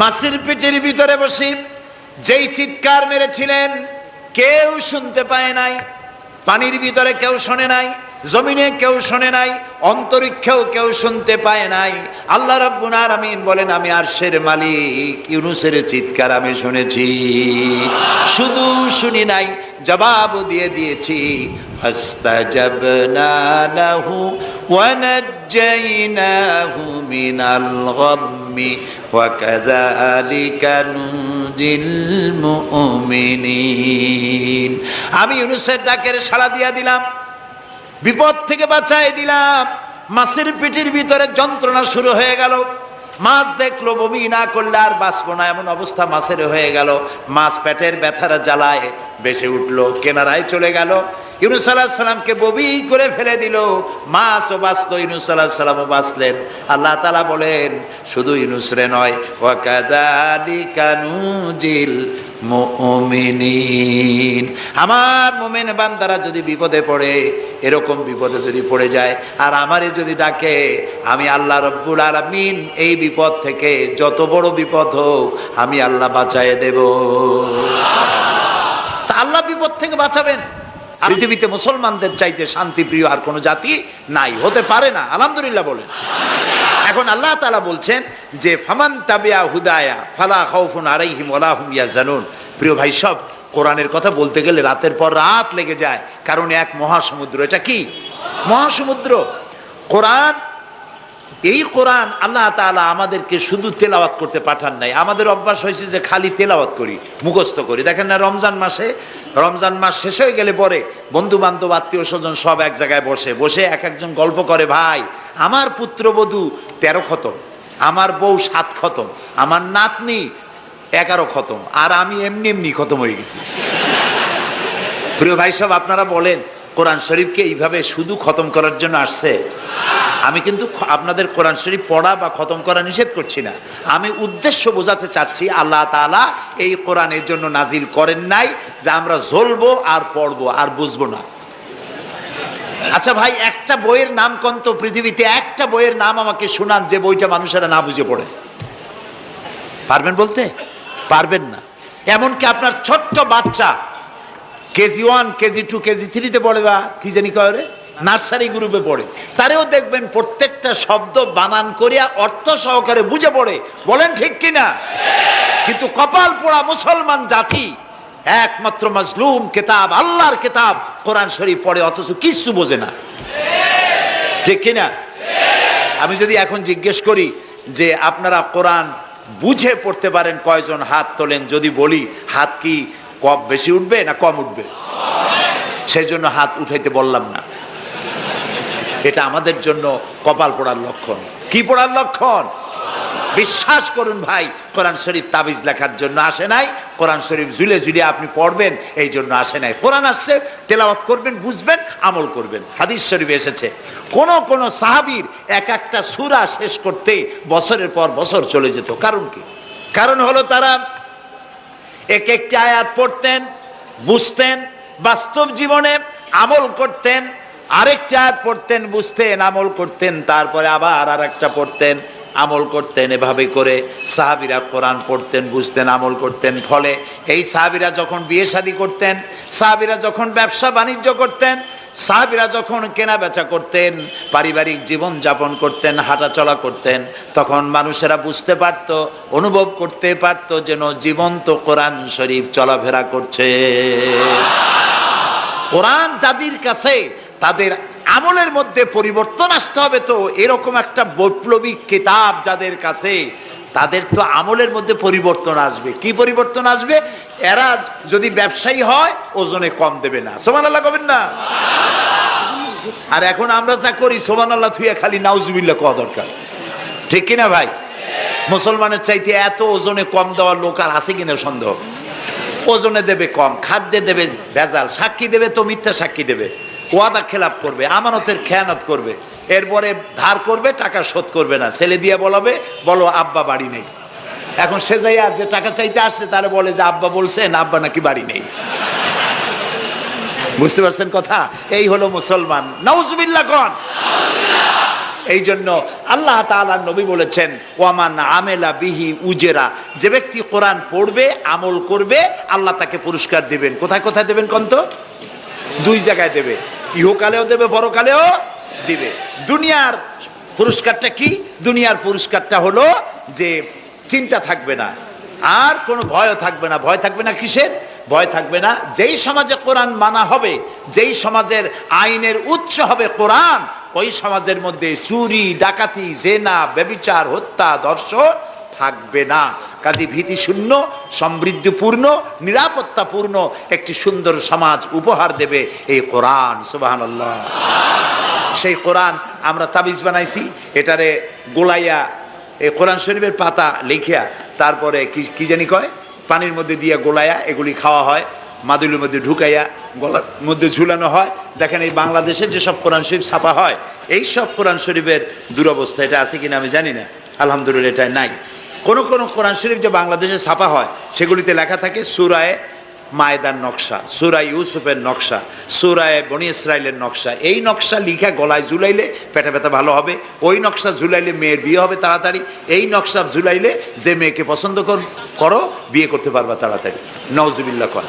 মাসির পেটের ভিতরে বসে যেই চিৎকার মেরেছিলেন, কেউ শুনতে পায় নাই, পানির ভিতরে কেউ শোনে নাই, জমিনে কেউ শোনে নাই, অন্তরিক্ষেও কেউ শুনতে পায় নাই। আল্লাহ রাব্বুল আমিন বলেন, আমি আরশের মালিক, ইউনুসের চিৎকার আমি শুনেছি, শুধু শুনি নাই জবাব দিয়ে দিয়েছি। ফাস্তাজাবনা লাহু ওয়ানাজ্জাইনাহু মিনাল গাম্মি ওয়াকাযালিকা নুজিল মুমিনিন আমি ইউনুসের ডাকের সাড়া দিয়া দিলাম, বিপদ থেকে বাঁচাই দিলাম, মাছের পিঠির ভিতরে যন্ত্রণা শুরু হয়ে গেল। মাছ দেখল, বমি না করলে আর বাঁচবো না, এমন অবস্থা মাছের হয়ে গেল। মাছ পেটের ব্যথার জ্বালায় বেসে উঠল, কেনারায় চলে গেল। ইউনুস আল্লাহ সাল্লামকে ববি করে ফেলে দিল। মাছও বাঁচলো ইউনুস আল্লাহ সাল্লামও বাঁচলেন। আল্লাহ তালা বলেন, শুধু ইউনুসরে নয় ওয়াকাদালিকা নুজিল মুমিনিন। আমার মোমেন বান্দারা যদি বিপদে পড়ে, এরকম বিপদে যদি পড়ে যায়, আর আমারে যদি ডাকে, আমি আল্লাহ রব্বুল আলামিন এই বিপদ থেকে যত বড় বিপদ হোক, আমি আল্লাহ বাঁচায় দেব। আল্লাহ বিপদ থেকে বাঁচাবেন। পৃথিবীতে মুসলমানদের চাইতে শান্তিপ্রিয় আর কোনো জাতি নাই, হতে পারে না। আলহামদুলিল্লাহ বলেন। এখন আল্লাহ তালা বলছেন যে, ফামান তাবিয়া হুদায়া ফালা খাউফুন আলাইহিম ওয়ালা হুম ইয়াহজানুন। প্রিয় ভাই, সব কোরআনের কথা বলতে গেলে রাতের পর রাত লেগে যায়, কারণ এক মহাসমুদ্র। এটা কি? মহাসমুদ্র। কোরআন, এই কোরআন আল্লাহ তাআলা আমাদেরকে শুধু তেলাওয়াত করতে পাঠান নাই। আমাদের অভ্যাস হয়েছে যে খালি তেলাওয়াত করি, মুখস্থ করি। দেখেন না, রমজান মাসে রমজান মাস শেষ হয়ে গেলে পরে বন্ধু বান্ধব আত্মীয় স্বজন সব এক জায়গায় বসে বসে এক একজন গল্প করে, ভাই, আমার পুত্রবধূ তেরো খতম, আমার বউ সাত খতম, আমার নাতনি এগারো খতম, আর আমি এমনি এমনি খতম হয়ে গেছি। প্রিয় ভাই সব আপনারা বলেন, কোরআন শরীফকে এইভাবে শুধু খতম করার জন্য আসছে? আমি কিন্তু আপনাদের কোরআন শরীফ পড়া বা খতম করা নিষেধ করছি না। আমি উদ্দেশ্য বোঝাতে চাচ্ছি, আল্লাহ তাআলা এই কোরআনের জন্য নাজিল করেন নাই যে আমরা জ্বলবো আর পড়ব আর বুঝব না। আচ্ছা ভাই, একটা বইয়ের নাম কন্ত পৃথিবীতে একটা বইয়ের নাম আমাকে শোনান, যে বইটা মানুষেরা না বুঝে পড়ে। পারবেন বলতে? পারবেন না। এমনকি আপনার ছোট্ট বাচ্চা, KG one, KG two, KG থ্রিতে পড়ে বা, কি জানি করে নার্সারি গ্রুপে পড়ে। তারেও দেখবেন প্রত্যেকটা শব্দ বানান করিয়া অর্থ সহকারে বুঝে পড়ে। বলেন ঠিক কিনা? কিন্তু কপাল পোড়া মুসলমান জাতি, একমাত্র মাজলুম কেতাব, আল্লাহর কেতাব কোরআন শরীফ পড়ে, অথচ কিচ্ছু বোঝে না। ঠিক কিনা? আমি যদি এখন জিজ্ঞেস করি যে আপনারা কোরআন বুঝে পড়তে পারেন কয়জন হাত তোলেন, যদি বলি, হাত কি কম বেশি উঠবে না কম উঠবে? সেই জন্য হাত উঠাইতে বললাম না। এটা আমাদের জন্য কপাল পড়ার লক্ষণ। কি পড়ার লক্ষণ? বিশ্বাস করুন ভাই, কোরআন শরীফ তাবিজ লেখার জন্য আসে নাই। কোরআন শরীফ ঝুলে ঝুলে আপনি পড়বেন, এই জন্য আসে নাই। কোরআন আসছে, তেলাওয়াত করবেন, বুঝবেন, আমল করবেন। হাদিস শরীফ এসেছে, কোন কোন সাহাবীর এক একটা সূরা শেষ করতে বছরের পর বছর চলে যেত। কারণ কি? কারণ হলো তারা এক একটি আয়াত পড়তেন, বুঝতেন, বাস্তব জীবনে আমল করতেন আরেকটা আয়াত পড়তেন, বুঝতেন, আমল করতেন, তারপরে আবার আর একটা পড়তেন, আমল করতেন, এভাবে করে সাহাবিরা কোরআন পড়তেন, বুঝতেন, আমল করতেন। ফলে এই সাহাবিরা যখন বিয়ে শাদী করতেন, সাহাবিরা যখন ব্যবসা বাণিজ্য করতেন, সাহাবিরা যখন কেনা বেচা করতেন, পারিবারিক জীবন যাপন করতেন, হাঁটাচলা করতেন, তখন মানুষেরা বুঝতে পারত, অনুভব করতে পারত যেন জীবন্ত কোরআন শরীফ চলাফেরা করছে। কোরআন যাদের কাছে তাদের আমলের মধ্যে পরিবর্তন আসতে হবে তো। এরকম একটা বৈপ্লবিক কিতাব যাদের কাছে, তাদের তো আমলের মধ্যে পরিবর্তন আসবে। কি পরিবর্তন আসবে? এরা যদি ব্যবসায়ী হয়, ওজনে কম দেবে না। সোমান আল্লাহ কবেন না? আর এখন আমরা যা করি সোমান আল্লাহ থুইয়া খালি নাউজুবিল্লা কওয়া দরকার। ঠিক কিনা ভাই? মুসলমানের চাইতে এত ওজনে কম দেওয়ার লোক আর আছে কিনা সন্দেহ? ওজনে দেবে কম, খাদ্যে দেবে ভেজাল, সাক্ষী দেবে তো মিথ্যা সাক্ষী দেবে। ওয়াদা খেলাপ করবে, আমানতের খেয়ানত করবে, এরপরে ধার করবে, টাকা শোধ করবে না। ছেলে দিয়ে বলাবে, বলো, আব্বা বাড়ি নেই। এখন সে যাইয়া যে টাকা চাইতে আসছে, তারা বলে যে, আব্বা বলছেন, আব্বা নাকি বাড়ি নেই। বুঝতে পারছেন কথা? এই হলো মুসলমান। নাউজুবিল্লাহ কন। এই জন্য আল্লাহ তাআলা নবী বলেছেন, ওয়ামান আমেলা বিহি উজেরা। যে ব্যক্তি কোরআন পড়বে, আমল করবে, আল্লাহ তাকে পুরস্কার দেবেন। কোথায় কোথায় দেবেন কন্ত? দুই জায়গায় দেবে। ইহকালেও দেবে, পরকালেও দিবে। দুনিয়ার পুরস্কারটা কি? দুনিয়ার পুরস্কারটা হলো যে চিন্তা থাকবে না, আর কোনো ভয়ও থাকবে না। ভয় থাকবে না কিসের? ভয় থাকবে না যেই সমাজে কোরআন মানা হবে, যেই সমাজের আইনের উৎস হবে কোরআন, ওই সমাজের মধ্যে চুরি, ডাকাতি, জেনা, ব্যবিচার, হত্যা দর্শন থাকবে না। কাজী ভীতি শূন্য সমৃদ্ধিপূর্ণ, নিরাপত্তাপূর্ণ একটি সুন্দর সমাজ উপহার দেবে এই কোরআন সুবাহান সেই কোরআন আমরা তাবিজ বানাইছি, এটারে গোলাইয়া এই কোরআন শরীফের পাতা লিখিয়া তারপরে কি কি জানি কয়? পানির মধ্যে দিয়া গোলাইয়া এগুলি খাওয়া হয়, মাদুলির মধ্যে ঢুকাইয়া গলার মধ্যে ঝুলানো হয়। দেখেন এই বাংলাদেশে যেসব কোরআন শরীফ ছাপা হয় এই সব কোরআন শরীফের দুরবস্থা এটা আছে কিনা আমি জানি না। আলহামদুলিল্লাহ, এটা নাই। কোন কোন কোরআন শরীফ যে বাংলাদেশে ছাপা হয়, সেগুলিতে লেখা থাকে সুরায় মায়দার নকশা সুরায় ইউসুফের নকশা, সুরায় বনি ইসরায়েলের নকশা। এই নকশা লিখা গলায় ঝুলাইলে পেটে ব্যথা ভালো হবে, ওই নকশা ঝুলাইলে মেয়ের বিয়ে হবে তাড়াতাড়ি, এই নকশা ঝুলাইলে যে মেয়েকে পছন্দ কর- করো, বিয়ে করতে পারবা তাড়াতাড়ি। নওজুবিল্লা কর।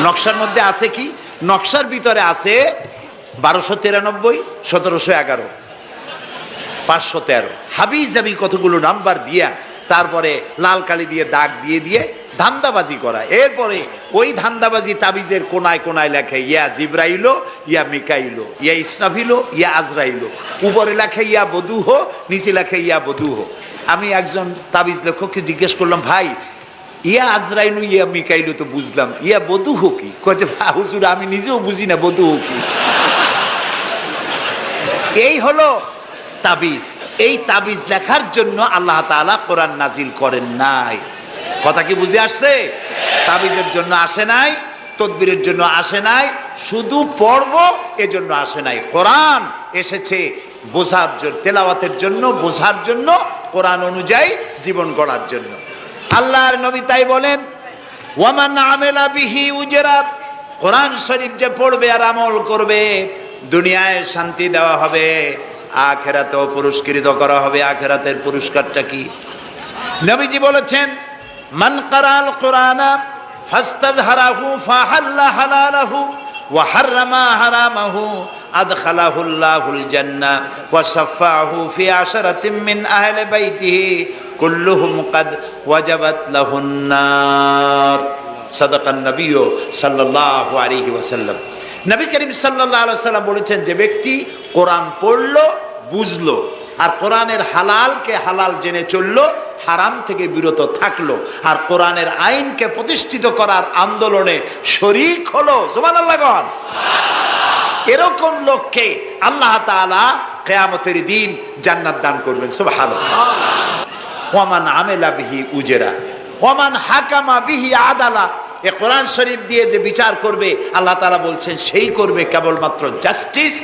নকশার মধ্যে আছে কি? নকশার ভিতরে আছে বারোশো তিরানব্বই, সতেরোশো এগারো, পাঁচশো তেরো। হাবিজ আমি কতগুলো নাম্বার দিয়া তারপরে লাল কালি দিয়ে দাগ দিয়ে দিয়ে ধান্দাবাজি করা। এরপরে ওই ধান্দাবাজি তাবিজের কোনায় কোনায় লেখে, ইয়া জিব্রাইলো ইয়া মিকাইলো ইয়া ইসরাফিলো ইয়া আজরাইলো উপরে লেখে, ইয়া বধূহ নিচে লেখে, ইয়া বধূহ আমি একজন তাবিজ লেখককে জিজ্ঞেস করলাম, ভাই, ইয়া আজরাইলু ইয়া মিকাইলু তো বুঝলাম, ইয়া বধূহ কি? কয়ে হুজুর, আমি নিজেও বুঝি না বধূহ কি? এই হলো তাবিজ। এই তাবিজ লেখার জন্য আল্লাহ তাআলা কোরআন নাজিল করেন নাই। কথা কি বুঝে আসছে? তাবিজের জন্য আসে নাই, তদবিরের জন্য আসে নাই, শুধু পর্ব এজন্য আসে নাই। কোরআন এসেছে বোঝার জন্য তেলাওয়াতের জন্য, বোঝার জন্য, কোরআন অনুযায়ী জীবন গড়ার জন্য। আল্লাহর নবী তাই বলেন, ওয়ামান আমেলা বিহি উজেরা কোরআন শরীফ যে পড়বে আর আমল করবে, দুনিয়ায় শান্তি দেওয়া হবে। আখেরাতেও পুরস্কৃত করা হবে। আখেরাতের পুরস্কারটা কি? নবীজি বলেছেন, মান কারাল কোরআনা ফাস্তাজহারাহু ফাহাল্লা হালালাহু ওয়া হাররামা হারামাহু আদখালাহুল্লাহুল জান্নাহ ওয়া শাফাআহু ফি আশরাতিন মিন আহলি বাইতিহি কুল্লুহুম কাদ ওয়াজাবাত লাহুন নার। সাদাকান নবী সাল্লাল্লাহু আলাইহি ওয়াসাল্লাম। নবী করিম আলাইহি সাল্লাম বলেছেন যে ব্যক্তি কোরআন পড়ল, বুঝলো, আর কোরআনের হালালকে হালাল জেনে চলল, হারাম থেকে বিরত থাকল, আর কোরআনের আইনকে প্রতিষ্ঠিত করার আন্দোলনে শরিক হলো। গণ। এরকম লোককে আল্লাহ তাআলা কিয়ামতের দিন জান্নাত দান করবেন। সুবহানাল্লাহ। ওয়ামান আমেলা বিহি উজেরা ওয়ামান হাকামা বিহি আদালা এ কোরআন শরীফ দিয়ে যে বিচার করবে, আল্লাহ তাআলা বলছেন, সেই করবে কেবলমাত্র জাস্টিস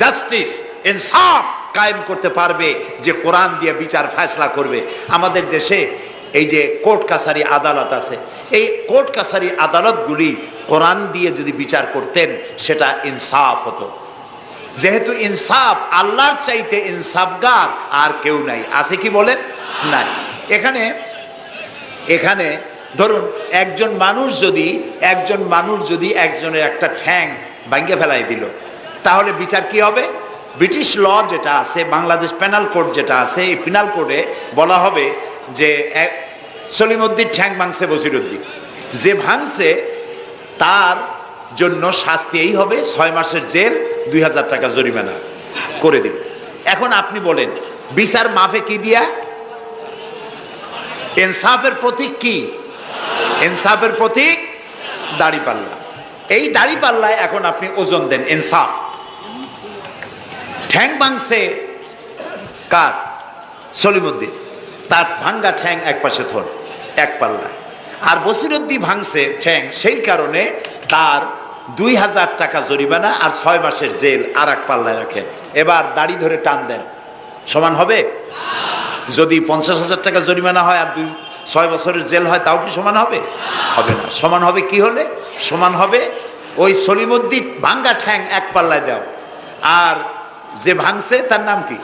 জাস্টিস ইনসাফ কায়েম করতে পারবে যে কোরআন দিয়ে বিচার ফয়সলা করবে। আমাদের দেশে এই যে কোর্ট কাছারি আদালত আছে, এই কোর্ট কাছারি আদালতগুলি কোরআন দিয়ে যদি বিচার করতেন, সেটা ইনসাফ হতো। যেহেতু ইনসাফ আল্লাহর চাইতে ইনসাফগার, আর কেউ নাই। আছে কি বলেন? নাই। এখানে এখানে ধরুন, একজন মানুষ যদি, একজন মানুষ যদি একজনের একটা ঠ্যাং ভাঙ্গে ফেলাই দিল, তাহলে বিচার কি হবে? ব্রিটিশ ল যেটা আছে, বাংলাদেশ পেনাল কোড যেটা আছে, এই পেনাল কোডে বলা হবে যে সলিমুদ্দিন ঠ্যাং ভাঙছে বসিরুদ্দিন যে ভাঙছে, তার জন্য শাস্তি এই হবে, ছয় মাসের জেল, দুই হাজার টাকা জরিমানা করে দিল। এখন আপনি বলেন, বিচার মাফে কি দিয়া? ইনসাফের প্রতীক কি? ইনসাফের প্রতীক দাড়ি পাল্লা। এই দাড়ি পাল্লায় এখন আপনি ওজন দেন, ইনসাফ। ঠ্যাং ভাঙছে কার? সলিমুদ্দিন। তার ভাঙ্গা ঠ্যাং এক পাশে থর এক পাল্লায়। আর বসিরুদ্দিন ভাঙছে ঠ্যাং, সেই কারণে তার দুই হাজার টাকা জরিমানা আর ছয় মাসের জেল আর এক পাল্লায় রাখেন। এবার দাড়ি ধরে টান দেন। সমান হবে? যদি পঞ্চাশ হাজার টাকা জরিমানা হয় আর দুই ছয় বছরের জেল হয় তাও কি সমান হবে? হবে না। সমান হবে কি হলে? সমান হবে ওই সলিমুদ্দিন ভাঙ্গা ঠ্যাং এক পাল্লায় দাও আর যে ভাঙছে তার নাম কি?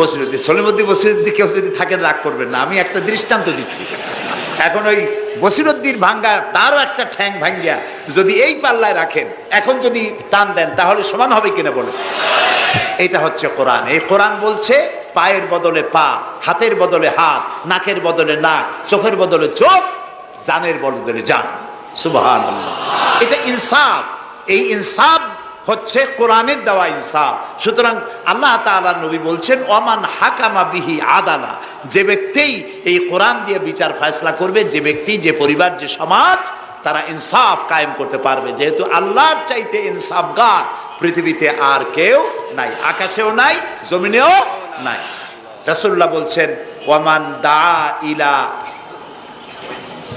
বসিরুদ্দিন। সলিমুদ্দিন বসিরুদ্দিন কেউ যদি থাকেন রাগ করবেন না। আমি একটা দৃষ্টান্ত দিচ্ছি। এখন ওই বসিরুদ্দিন ভাঙ্গা তারও একটা ঠ্যাং ভাঙ্গিয়া যদি এই পাল্লায় রাখেন এখন যদি টান দেন তাহলে সমান হবে কিনা বলে? এটা হচ্ছে কোরআন। এই কোরআন বলছে পায়ের বদলে পা, হাতের বদলে হাত, নাকের বদলে নাক, চোখের বদলে চোখ, জানের বদলে জান। সুবহান এটা ইনসাফ। এই ইনসাফ হচ্ছে কোরআনের দেওয়া ইনসাফ। সুতরাং আল্লাহ তাআলা নবী বলছেন ওমান হাকামা বিহি আদালা। যে ব্যক্তি এই কোরআন দিয়ে বিচার ফয়সলা করবে, যে ব্যক্তি, যে পরিবার, যে সমাজ, তারা ইনসাফ কায়েম করতে পারবে। যেহেতু আল্লাহর চাইতে ইনসাফগার, পৃথিবীতে আর কেউ নাই, আকাশেও নাই, জমিনেও নাই। রাসূলুল্লাহ বলছেন, ওয়ামান দা ইলা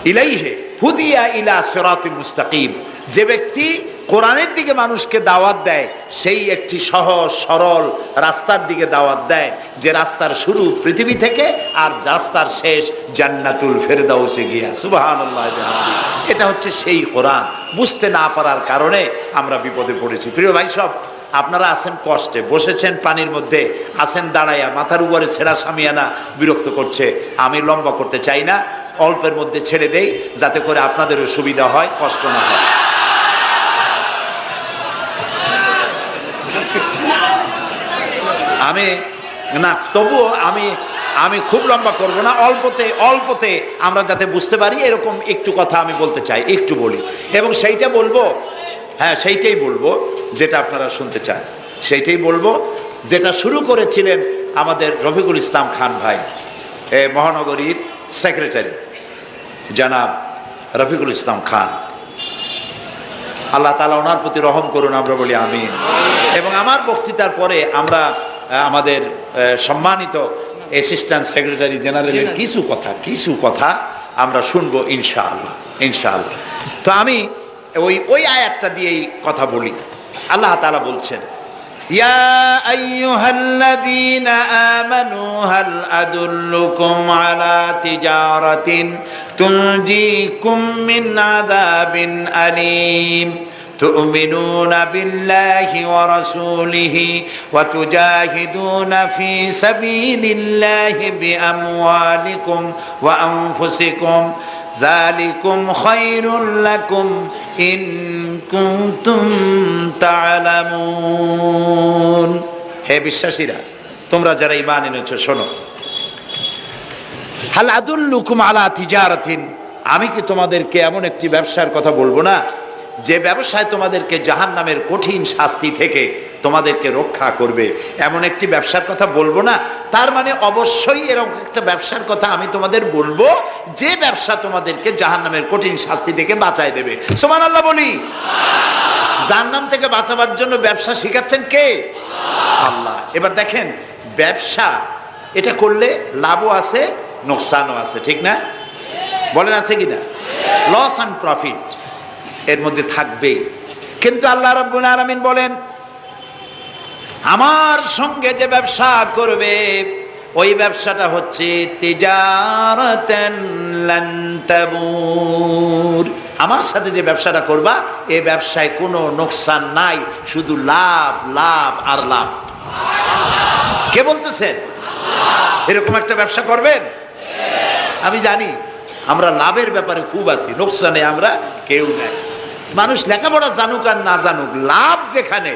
ইলাইহে হুদিয়া ইলা সিরাতুল মুস্তাকিম। যে ব্যক্তি কোরআনের দিকে মানুষকে দাওয়াত দেয়, সেই একটি সহজ, সরল রাস্তার দিকে দাওয়াত দেয়, যে রাস্তার শুরু পৃথিবী থেকে আর রাস্তার শেষ জান্নাতুল ফেরদাউসে গিয়া। বিহামদি। এটা হচ্ছে সেই কোরআন। বুঝতে না পারার কারণে আমরা বিপদে পড়েছি। প্রিয় ভাই সব আপনারা আছেন কষ্টে, বসেছেন পানির মধ্যে, আছেন দাঁড়াইয়া, মাথার উপরে ছেঁড়া সামিয়ানা বিরক্ত করছে। আমি লম্বা করতে চাই না, অল্পের মধ্যে ছেড়ে দেই, যাতে করে আপনাদেরও সুবিধা হয়, কষ্ট না হয়। আমি, না, তবুও আমি আমি খুব লম্বা করব না, অল্পতে অল্পতে আমরা যাতে বুঝতে পারি, এরকম একটু কথা আমি বলতে চাই, একটু বলি। এবং সেইটা বলব হ্যাঁ সেইটাই বলব যেটা আপনারা শুনতে চান। সেইটাই বলব যেটা শুরু করেছিলেন আমাদের রফিকুল ইসলাম খান ভাই, এ মহানগরীর সেক্রেটারি, জনাব রফিকুল ইসলাম খান। আল্লাহ তালা ওনার প্রতি রহম করুন, আমরা বলি আমিন। এবং আমার বক্তৃতার পরে আমরা আমাদের সম্মানিত অ্যাসিস্ট্যান্ট সেক্রেটারি জেনারেলের কিছু কথা কিছু কথা আমরা শুনব ইনশাআল্লাহ ইনশাআল্লাহ। তো আমি ওই ওই আয়াতটা দিয়েই কথা বলি আল্লাহ তালা বলছেন يا أيها الذين آمنوا هل أدلكم على تجارة تنجيكم من عذاب أليم تؤمنون بالله ورسوله وتجاهدون في سبيل الله بأموالكم وأنفسكم ذلكم خير لكم ইন কুন্তুম তালামুন হে বিশ্বাসীরা, তোমরা যারা ইমান এনেছো, শোনো। হালাদুল লুকুম আলা তিজারাতিন। আমি কি তোমাদেরকে এমন একটি ব্যবসার কথা বলব না? যে ব্যবসায় তোমাদেরকে জাহান নামের কঠিন শাস্তি থেকে তোমাদেরকে রক্ষা করবে, এমন একটি ব্যবসার কথা বলব না। তার মানে অবশ্যই এরকম একটা ব্যবসার কথা আমি তোমাদের বলব, যে ব্যবসা তোমাদেরকে জাহান নামের কঠিন শাস্তি থেকে বাঁচায় দেবে। সোমান আল্লাহ বলি। জাহান্নাম থেকে বাঁচাবার জন্য ব্যবসা শিখাচ্ছেন কে? আল্লাহ। এবার দেখেন, ব্যবসা, এটা করলে লাভও আছে, নোকসানও আছে, ঠিক না? বলেন আছে কি না লস অ্যান্ড প্রফিট এর মধ্যে থাকবে। কিন্তু আল্লাহ রব্বুল আলামিন বলেন, আমার সঙ্গে যে ব্যবসা করবে, ওই ব্যবসাটা হচ্ছে আমার সাথে যে ব্যবসাটা করবা এই ব্যবসায় কোনো নোকসান নাই, শুধু লাভ লাভ আর লাভ। কে বলতেছেন? এরকম একটা ব্যবসা করবেন? আমি জানি, আমরা লাভের ব্যাপারে খুব আছি লোকসানে আমরা কেউ নাই। মানুষ লেখাপড়া জানুক আর না জানুক, লাভ যেখানে,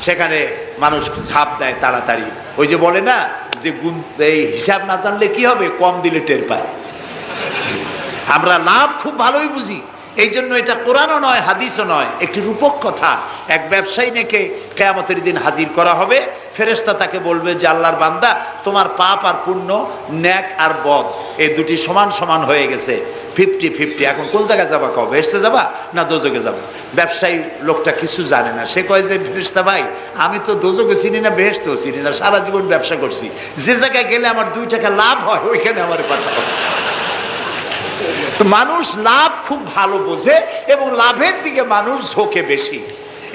সেখানে মানুষ ঝাঁপ দেয় তাড়াতাড়ি। ওই যে বলে না যে গুণ, এই হিসাব না জানলে কি হবে? কম দিলে টের পায়। আমরা লাভ খুব ভালোই বুঝি। এই জন্য এটা কোরআনও নয়, হাদিসও নয়, একটি রূপক কথা। এক ব্যবসায়ী নেকে কেয়ামতের দিন হাজির করা হবে। ফেরেস্তা তাকে বলবে যে, আল্লাহর বান্দা, তোমার পাপ আর পুণ্য, ন্যাক আর বদ, এই দুটি সমান সমান হয়ে গেছে। ফিফটি ফিফটি, এখন কোন জায়গায় যাবা কও বেসতে যাবা না দোজকে যাবা? ব্যবসায়ী লোকটা কিছু জানে না। সে কয় যে ফেরেস্তা ভাই, আমি তো দোজকে চিনি না বেহেস্তেও চিনি না, সারা জীবন ব্যবসা করছি। যে জায়গায় গেলে আমার দুই টাকা লাভ হয়, ওইখানে আমার পাঠাবো তো মানুষ লাভ খুব ভালো বোঝে এবং লাভের দিকে মানুষ ঝোঁকে বেশি।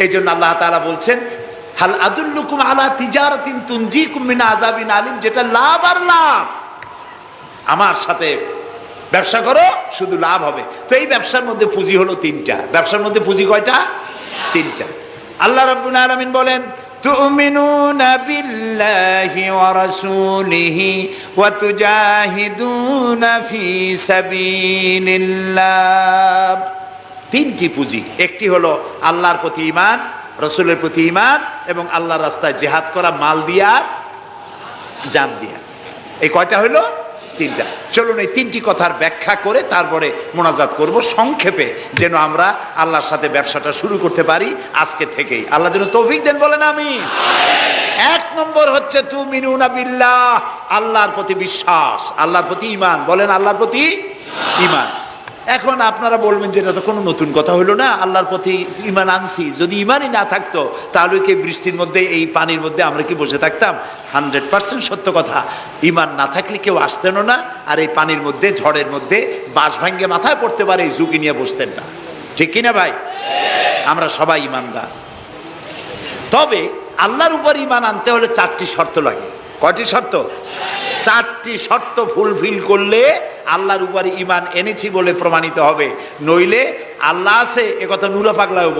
এই জন্য আল্লাহ তাআলা বলছেন, হাল আদুল্লুকুম আলা তিজারাতিন তুনজিকুম মিন আযাবিন আলিম যেটা লাভ আর লাভ। আমার সাথে ব্যবসা করো শুধু লাভ হবে তো এই ব্যবসার মধ্যে পুঁজি হলো তিনটা ব্যবসার মধ্যে পুঁজি কয়টা তিনটা আল্লাহ রাব্বুল আলামিন বলেন تؤمنون بالله ورسوله وتجاهدون في سبيل الله তিনটি পুঁজি একটি হলো আল্লাহর প্রতি ইমান রসুলের প্রতি ইমান এবং আল্লাহর রাস্তায় জেহাদ করা মাল দিয়া জান দিয়া এই কয়টা হলো তিনটা। চলুন এই তিনটি কথার ব্যাখ্যা করে তারপরে মোনাজাত করব। সংক্ষেপে যেন আমরা আল্লাহর সাথে ব্যবসাটা শুরু করতে পারি আজকে থেকেই। আল্লাহ যেন তৌফিক দেন, বলেন আমি এক নম্বর হচ্ছে তু মিনুনা বিল্লাহ, আল্লাহর প্রতি বিশ্বাস, আল্লাহর প্রতি ইমান বলেন, আল্লাহর প্রতি ইমান এখন আপনারা বলবেন যে এটা তো কোনো নতুন কথা হলো না, আল্লাহর প্রতি ইমান আনছি। যদি ইমানই না থাকতো, তাহলে কি বৃষ্টির মধ্যে, এই পানির মধ্যে আমরা কি বসে থাকতাম? হান্ড্রেড পার্সেন্ট সত্য কথা। ইমান না থাকলে কেউ আসতেনও না, আর এই পানির মধ্যে, ঝড়ের মধ্যে বাঁশ ভাঙ্গে মাথায় পড়তে পারে, এই ঝুঁকি নিয়ে বসতেন না। ঠিক কিনা ভাই? আমরা সবাই ইমানদার তবে আল্লাহর উপর ইমান আনতে হলে চারটি শর্ত লাগে। কয়টি শর্ত? চারটি শর্ত ফুলফিল করলে আল্লাহর উপরে ইমান এনেছি বলে প্রমাণিত হবে। নইলে আল্লাহ আছে একথা নুরা পাগলাও বল